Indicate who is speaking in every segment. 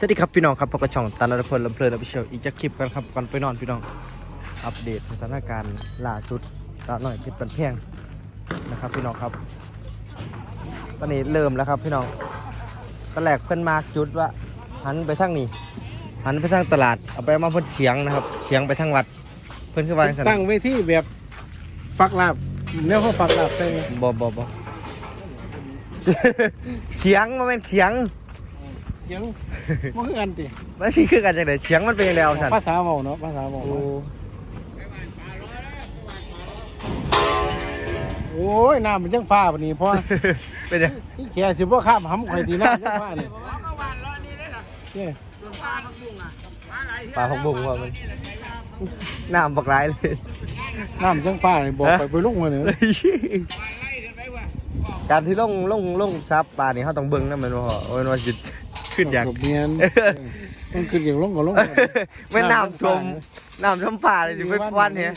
Speaker 1: สวัสดีครับพี่น้องครับพบกับช่องตันรัพลลำเพลินอภิเชียวอีกจะคลิปกันครับก่อนไปนอนพี่น้อง อัปเดตสถานการณ์ล่าสุดสาวหน่อยเพชรปันแพงนะครับพี่น้องครับ ตอนนี้เริ่มแล้วครับพี่น้องตอนแรกเพื่อนมาร์กจุดว่า หันไปทางนี้ หันไปทางตลาดเอาไปมาเพ่นเฉียงนะครับเฉียงไปทางวัด เพื่อนคือว่าจังซั่น
Speaker 2: ตั้งไว้ที่แบบฟักลาบเนี่ยเขาฟักลาบใช่ไหม
Speaker 1: บอบอบอเฉียงมันเป็นเฉียง
Speaker 2: เสียงมันคือกันติ
Speaker 1: มันสิคือกันจังไดเฉียงมันเป็นยังไงเอาสัน
Speaker 2: ภาษาเมาเนาะภาษาเมา
Speaker 1: โอ้
Speaker 2: โอ้ยน้ำมันจังฟ้าปานนี้เพราะ
Speaker 1: เป็นยัง
Speaker 2: นี่แค่สิบ่ข้ามหำข่อยตีน้ำจังฟ้านี่เนี่ย
Speaker 1: ปลาของบุ้งว่ามันน้ำบักหลายเลย
Speaker 2: น้ำจังฟ้านี่บอก
Speaker 1: ฮะ
Speaker 2: ไปไปลุกมาเนี่ย
Speaker 1: การที่ลงลงลงซับปลานี่เขาต้องเบิ่งนะแมันว่าโอ้ยว่าจิ ขึ้นอย่าง
Speaker 2: เมียนมันขึ้นอย่างลงก็ลง
Speaker 1: ไม่น้ำท่วมน้ำท่วมป่าเลยสิไปวันเนี่ย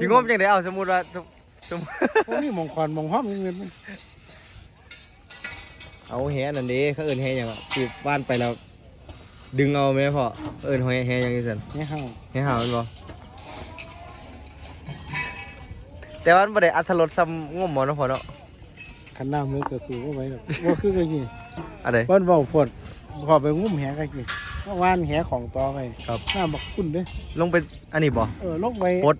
Speaker 1: สิงมจังไดเอาสมมุติว่าสมสมมุติ
Speaker 2: โอ้นี่มองควันมองห้อมยังเงิน
Speaker 1: เอาแหนั่นเด้เขาเอิ้นแหหยังอะปลูกบ้านไปแล้ว ดึงเอาไหมพ่อเอิ้นหอยแหหยังอีซั่น
Speaker 2: เนี่ยเฮา
Speaker 1: แหหามันบ่แต่ว่ามันบ่ได้อัตรสซ้ำงมหมอเนาะพ่อเนาะ
Speaker 2: ขันน้ำมันก็สูงเอาไว้หรอกว่าคือกันนี่
Speaker 1: อะไร
Speaker 2: เพิ่นเว้าพด พอไปงุ้มแหกันนี่เมื่อวานแหของต่อไป
Speaker 1: ครับ
Speaker 2: น้ำบักคุณเด้
Speaker 1: ลงไปอันนี้บ่
Speaker 2: เออลงไป
Speaker 1: ปด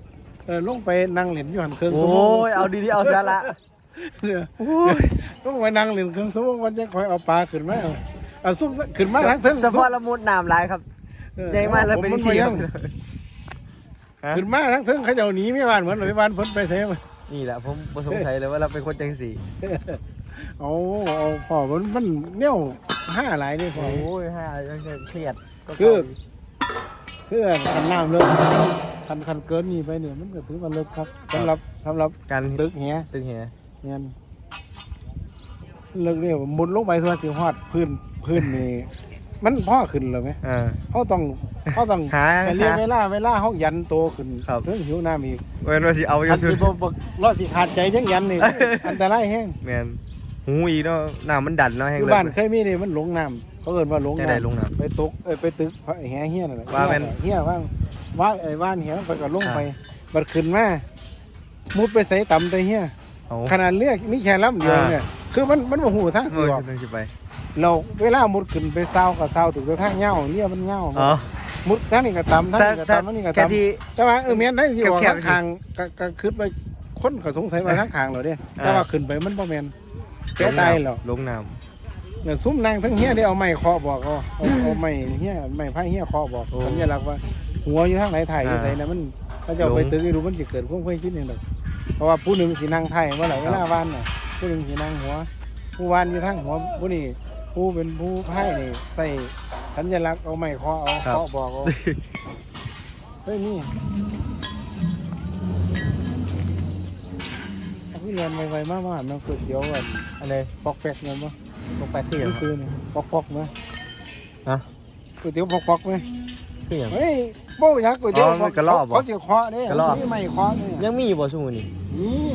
Speaker 2: เออลงไปนั่งเล่นอยู่หันเครื่อง
Speaker 1: โอ้
Speaker 2: สมง
Speaker 1: ยเอาดีๆเอาซะละ
Speaker 2: เนี่ย
Speaker 1: โอ้ย
Speaker 2: ลงไปนั่งเล่นเครื่องสมงวันจะคอยเอาปลาขึ้นมาเอาเอาซุ่มขึ้นมาทั้งเทิง
Speaker 1: เฉพาะละมุดน้ำหลายครับ
Speaker 2: เออ
Speaker 1: ใหญ่มากเลยเป็น
Speaker 2: ผม
Speaker 1: ชี
Speaker 2: บ่
Speaker 1: ค
Speaker 2: ยั
Speaker 1: รับ
Speaker 2: ง
Speaker 1: ฮะ
Speaker 2: ขึ้นมาทั้งเทิงเขาเจ้าหนีไม่บ้านเหมือนเลยบ้านเพ้นไปเทม
Speaker 1: นี่แหละผมประสงสัยเลยว่าเราเป็นคนจังสี
Speaker 2: เอาเอาพอมันมันเนี่ยห้าหลายนี่พอ
Speaker 1: โอ้ยฮ่าจังจะเครียดก็
Speaker 2: คือ
Speaker 1: เข้า
Speaker 2: เพื่อคันน้ำเลิกคันคันเกินนี่ไปเนี่ยมันก็ถือว่าเลิกครับสำหรับสำหรับ
Speaker 1: การ
Speaker 2: ตึกเหี้ย
Speaker 1: ตึกเหีย
Speaker 2: เงี้ยเลิกเรียกว่ามุดลงไปทั่วสิฮอดพื้นพื้นนี่มันพ่อขึ้นเลยไหม
Speaker 1: อ่า
Speaker 2: เขาต้องเขาต้อง
Speaker 1: หา
Speaker 2: แต่เรียก
Speaker 1: หา
Speaker 2: เวลาเวลาเขายันโตขึ้น
Speaker 1: ครับ
Speaker 2: เรื่องหิวน้ำอีก
Speaker 1: เว้นว่าสิเอาอ
Speaker 2: อั
Speaker 1: ยู่
Speaker 2: น
Speaker 1: สุด
Speaker 2: ที่บ่บ่รอดสิขาดใจยังยันนี่ อันตรายแห้ง
Speaker 1: แมน หูอีเนาะน้ำมันดันเนาะแห้
Speaker 2: องยู่
Speaker 1: เลย
Speaker 2: บ้านเคยมีนี่มันหลงน้ำเขาเอิ้นว่าหลง
Speaker 1: จะ
Speaker 2: น้ำ
Speaker 1: ได้ลงน้ำ
Speaker 2: ไปตกเอ้ยไปตึกพระแห่เฮียนั่นแหละ
Speaker 1: ว่าแม่น
Speaker 2: เฮียว่างว่าไอ้ว่านเฮียไปก็ลง
Speaker 1: อ่า
Speaker 2: ไปบัดขึ้นมามุดไปใส่ต่ำแต่เฮีย
Speaker 1: เอา
Speaker 2: ขนาดเรียกนี่แค่ลำเดียว
Speaker 1: อ่า
Speaker 2: เนี่ยคือมันมันบ่หูทาง
Speaker 1: เอ
Speaker 2: สิ
Speaker 1: อ
Speaker 2: ออก
Speaker 1: จะไป
Speaker 2: เราเวลามุดขึ้นไปเศร้ากับเศร้าถูกแต่ทางเหย้าเนี่ยมันเหย้า
Speaker 1: อ๋อ
Speaker 2: มุดทางนี้ก็ต่ำทาง
Speaker 1: แต่
Speaker 2: นี้ก็
Speaker 1: แต่
Speaker 2: ต่ำทางนี้ก็
Speaker 1: แค่
Speaker 2: ต่ำ
Speaker 1: ที่
Speaker 2: แต่ว่าเออเมียนได้ที่ออก
Speaker 1: แคบๆ
Speaker 2: ทางข้างก็ก็ขึ้นไปคนก็สงสัยว่าทางข้างเหรอเด้แต่ว่าขึ้นไปมันบ่แม่น แกตายแล้ว
Speaker 1: ลงน้
Speaker 2: เนี่ยซุ้มนางทั้งเฮียได้เอาไม้เคาะบอกเขาเอาเอาไม้เฮียไม้พายเฮียเคาะบอกสัญลักษณ์ว่า หัวอยู่ทางไหนถ่ายอยู่ไหนนะมันถ้าจะเอาไปตึกให้ดูมันจะเกิดความเคยคิดหนึ่งดอกเพราะว่าผู้หนึ่งสีนางไทยเมื่อไหร่เวลาวานน่ะผู้หนึ่งสีนางหัว ผู้วานอยู่ทางหัวผู้นี่ผู้เป็นผู้พายนี่ใส่สัญลักษณ์เอาไม้เคาะเอาเคาะบอกเอาำเฮ้ยนี่ เอาพี่เรียนไวๆมากๆมันเกิดเดี๋ยวอัน
Speaker 1: อันไหน
Speaker 2: ปอกแปกเงินปะ
Speaker 1: ลงไปคือหยัง
Speaker 2: ซื้อๆนี่ปอกปอกๆไหม
Speaker 1: ฮะ
Speaker 2: ก๋วยเตี๋ยวปอกปอกๆไหม
Speaker 1: คือหยัง
Speaker 2: เฮ้ยโบ้ยักษ์ก๋วยเตี๋ยว
Speaker 1: อ๋อมันกระรอกบ่
Speaker 2: เขาจะเคาะเนี่ย
Speaker 1: กระรอก
Speaker 2: นี่ไม่เคาะเนี่ย
Speaker 1: ยังมีบ่ช่วงนี้
Speaker 2: นี่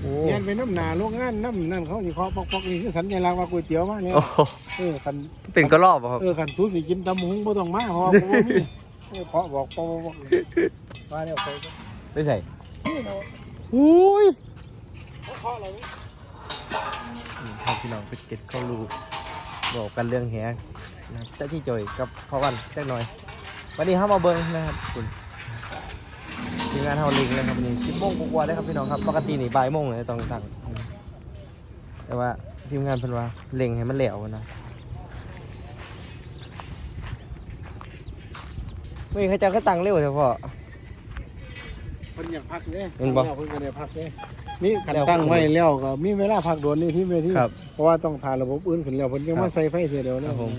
Speaker 1: โอ้
Speaker 2: เรียนไปน้ำหนาโรงงานน้ำนั่นเขาสิเคาะปอกปอกๆนี่คือสัญลักษณ์ว่าก๋วยเตี๋ยวมาเนี่ย
Speaker 1: โอ้โห
Speaker 2: เออคัน
Speaker 1: เป็นกระรอกบ่ครับ
Speaker 2: เออคันทุบสิกินตำหุงบ่ต้องมาเพราะว่าบ่มีเออเคาะบอกปอกปอกๆมาเนี่ยไปก็
Speaker 1: ไม่ใช่
Speaker 2: นี่เนาะ
Speaker 1: อุ้ย
Speaker 2: เขาเคาะ อะไรนี่
Speaker 1: นี่ครับพี่น้องไปเก็ตเข้ารูบอกกันเรื่องแหนะครับเจ้าที่จอยกับพ่อวันจักหน่อย วันนี้เข้ามาเบิ้งนะครับคุณทีมงานเฮาลิงนะครับวันนี้สิบโมงกว่าๆเลยครับพี่น้องครับปกตินี่บ่ายโมงเลยต้องสั่งแต่ว่าทีมงานเพิ่นว่าเล็งให้มันแหลวนะเมื่อเขาเจะก็ตังเร็วเฉพาะ
Speaker 2: เพิ่นอยากพักเด้
Speaker 1: เห็นบ่
Speaker 2: เพิ่นก็ได้พักเด้ นี่คัน
Speaker 1: แล้ว
Speaker 2: ตั้งไว้แล้วก็มีเวลาพักโดนนี่ที่เวที
Speaker 1: ครับ
Speaker 2: เพราะว่าต้องทานระบบอื่นขึ้นแล้วเพิ่นยัง
Speaker 1: ครั
Speaker 2: มา
Speaker 1: บ
Speaker 2: ใส่ไฟเสียเดียว
Speaker 1: ค
Speaker 2: แล้
Speaker 1: รั
Speaker 2: ว
Speaker 1: บผม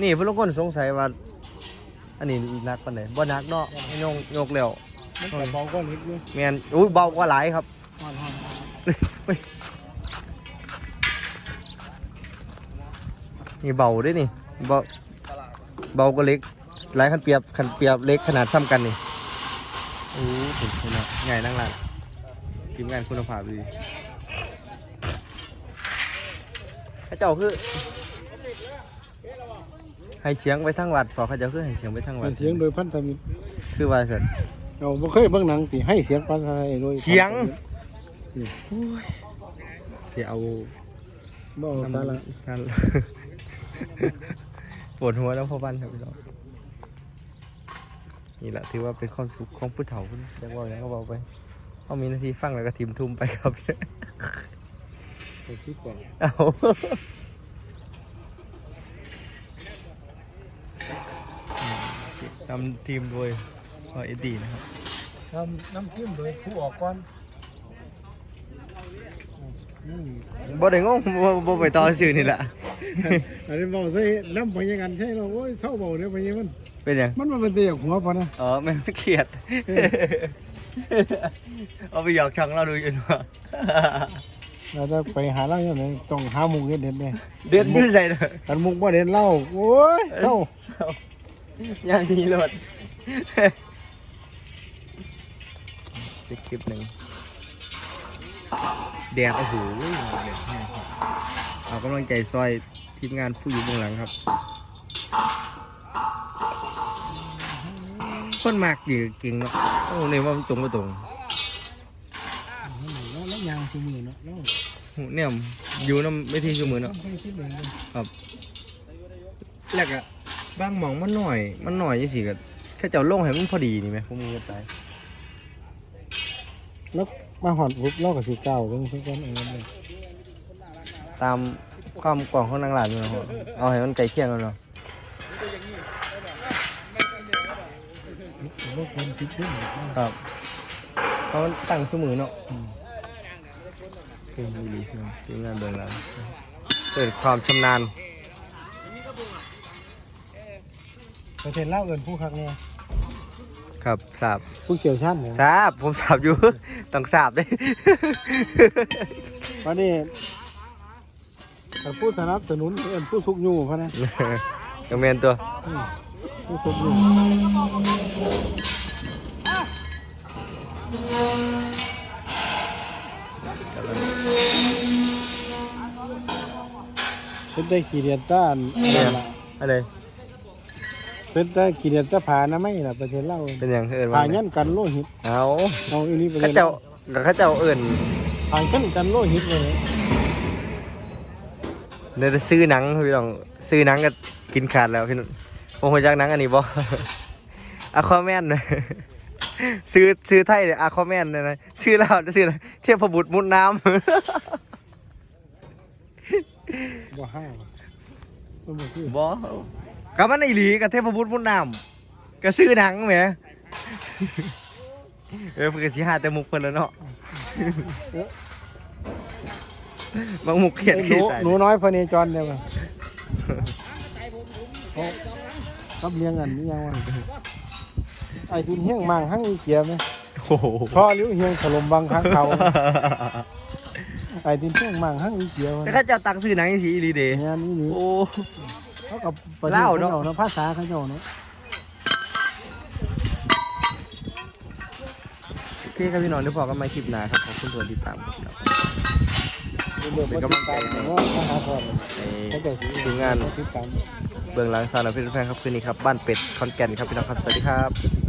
Speaker 1: นี่เพื่อนคนสงสัยว่า อันนี้นักปานไหนบ่นักเนาะให้ยงยกแล้ว
Speaker 2: มันก็เบาก็นิดนึง
Speaker 1: แมนอุ้ยเบากว่าหลายครับ
Speaker 2: ฮ้อน
Speaker 1: นี่เบาด้วยนี่เบาเบาก็เล็ก หลายคันเปรียบคันเปรียบเล็กขนาดซ้ำกันนี่โอ้ถึงขนาดใหญ่นั่งหลังทีมงานคุณภาพดีเขาเจ้าคือให้เสียงไปทั้งวัดฟอเขาเจ้าคือให้เสียงไปทั้งวั
Speaker 2: เป็
Speaker 1: ด
Speaker 2: นเสียงโดยพันธมิตร
Speaker 1: คือว่าสัน
Speaker 2: เราบ่เคยเบิ่งหนังที่ให้เสียงพันธมิตรโดย
Speaker 1: เสียง
Speaker 2: นี่
Speaker 1: ที่เอา
Speaker 2: บ่เอาสาระ
Speaker 1: สาระปวดหัวแล้วพ่อบ้านครับพี่น้อง นี่แหละถือว่าเป็นความสุขของผู้เฒ่าคุณจะว่าอย่างก็บอกไปเขามีหนาทีฟังแล้วก็ทิมทุ่มไปครับ
Speaker 2: ไปคิดก่อน
Speaker 1: เอาทำทีมโดยพอเอ็ดดี้นะครับ
Speaker 2: ทำน้ำจิ้มโดยผู้ออกก่อนนี่
Speaker 1: บ่ได้งงบ่บ่ไปต่อชื่อนี่แหละ
Speaker 2: อันนี้เบาใส่น้ำพยังกันใช่เราโอ้ยเศร้าเบาเนี่ยพยังมัน
Speaker 1: เป็นหยัง
Speaker 2: มันมาเป็นเตียหัวปะนะ
Speaker 1: อ๋อแม่งเครียด เอาไปหยอกช่องเราดูอยู่ว่า
Speaker 2: เราจะไปหาเหล่าอย่างไรต้องหาหมุกเด็ดเด็ดเนี่ย
Speaker 1: เด็ดยืดใส่เลย
Speaker 2: กันหมุกบ่เด็ดเหล่าโอ้ยเศร้า
Speaker 1: อย่างนี้รถอีกคลิปหนึ่งแดงโอ้โหแดงแห้งครับ เอากำลังใจซอยทีมงานผู้อยู่เบื้องหลังครับ คนมากดีเก่งเนาะโอ้เนี่ยว่ามันตรงก็ตรง
Speaker 2: แล้วแล้วยางคือมือเนาะแล้ว
Speaker 1: หูเนี่ยอยู่น้ำไม่ทิ้งชั่วมือเนาะ
Speaker 2: ไม่คิดเลย
Speaker 1: ครับแล้วก็บางหมองมันหน่อย มันหน่อยยี่สิก็แค่เจ้าลงให้มันพอดีนี่ไหมพวกมึงก็ตาย
Speaker 2: แล้วมาหอดปุ๊บเล่ากับสีเก้าเรื่องทุกคนเองเลย
Speaker 1: ตามความกว้างของนางหลานนี่เนาะเอาให้มันใกล้เคียงกันเนาะ
Speaker 2: ว่าคนคิดขึ้น
Speaker 1: ครับเพราะมันตั้งเสมอเนาะเป็นดีๆเนาะทีมงานเบื้องหลังเกิดความชำนาญ
Speaker 2: ประเทศเล่าเอินผู้คักเนี่ย
Speaker 1: ครับสาบ
Speaker 2: ผู้เกี่ยวชาญเนี่ย
Speaker 1: สาบผมสาบอยู่ ต้องสาบเด้
Speaker 2: วันนี้ แต่ผู้สนับสนุนเอินผู้สุกอยู่พะนะ
Speaker 1: กังเมนตัว
Speaker 2: อืมผู้สุกอยู่เป็นได้ขี่เรียนต้านอะไรล่ะ
Speaker 1: อะไร
Speaker 2: เป็นได้ขี่เรียนต้าผานะไม่ล่ะประเทศเล่า
Speaker 1: เป็นอย่างเอิญ
Speaker 2: ผา
Speaker 1: ว่า
Speaker 2: ยันกันโลหิต
Speaker 1: เอา
Speaker 2: เอาอันนี้ไปเล
Speaker 1: เขา
Speaker 2: ย
Speaker 1: เจ้าเขาเจ้าเอิญ
Speaker 2: ผายันกันโลหิตเลย
Speaker 1: เนี่ยซื้อหนังพี่น้องซื้อหนังก็กินขาดแล้วพี่น้องผมหัวจักหนังอันนี้บ่อะคอแมนซื้อซื้อไทยเลยอะคอแมนเลยนะซื้อแล้วซื้ออะไรเทพบุตรมุดน้
Speaker 2: บ่ห้าว่ะมันบ่คือำ
Speaker 1: บ่กับมันอีหลีกับเทพบุตรมุดน้ำก็ซื้อหนังแหมเออเพื่อนสิหาแต่มุกเพิ่นแล้วเนาะ บางมุกเขียน
Speaker 2: ไอ้ห
Speaker 1: ขี้
Speaker 2: นู
Speaker 1: ตาย
Speaker 2: หนูน้อยพเนจรเนี่ยว่ะเขากับเลี้ยงอันนี้ยังวะไอ้ทุนเฮี้ยงมังหั่งอีเกียไหม
Speaker 1: โอ้โห
Speaker 2: พ่อลิ้วเฮี้ยงถล่มบังค้างเขาไอ้ทุนเฮี้ยงมังหั่งอีเกียวะ
Speaker 1: แล้วเขาเจ้าตักซื้อหนังอีสีอีหลีเด
Speaker 2: เนี่ยนี่นี่
Speaker 1: โอ้
Speaker 2: เขากับประเทศ
Speaker 1: เล่า
Speaker 2: เขา
Speaker 1: เนาะ
Speaker 2: เจ้าเนาะภาษาเขาเจ้าเนาะ
Speaker 1: โอเคครับพี่น้องเดี๋ยวพอกันใหม่คลิปหน้าครับขอบคุณทุกคนที่ติดตามครับ เป็นกำลังใจให้
Speaker 2: ว่าภาษาพ่อ
Speaker 1: ให้ทีมงาน
Speaker 2: ติดตาม
Speaker 1: เบื้องหลังซาวน์เพชรแพงครับคืนนี้ครับบ้านเป็ดคอนแก่นครับพี่น้องครับสวัสดีครับ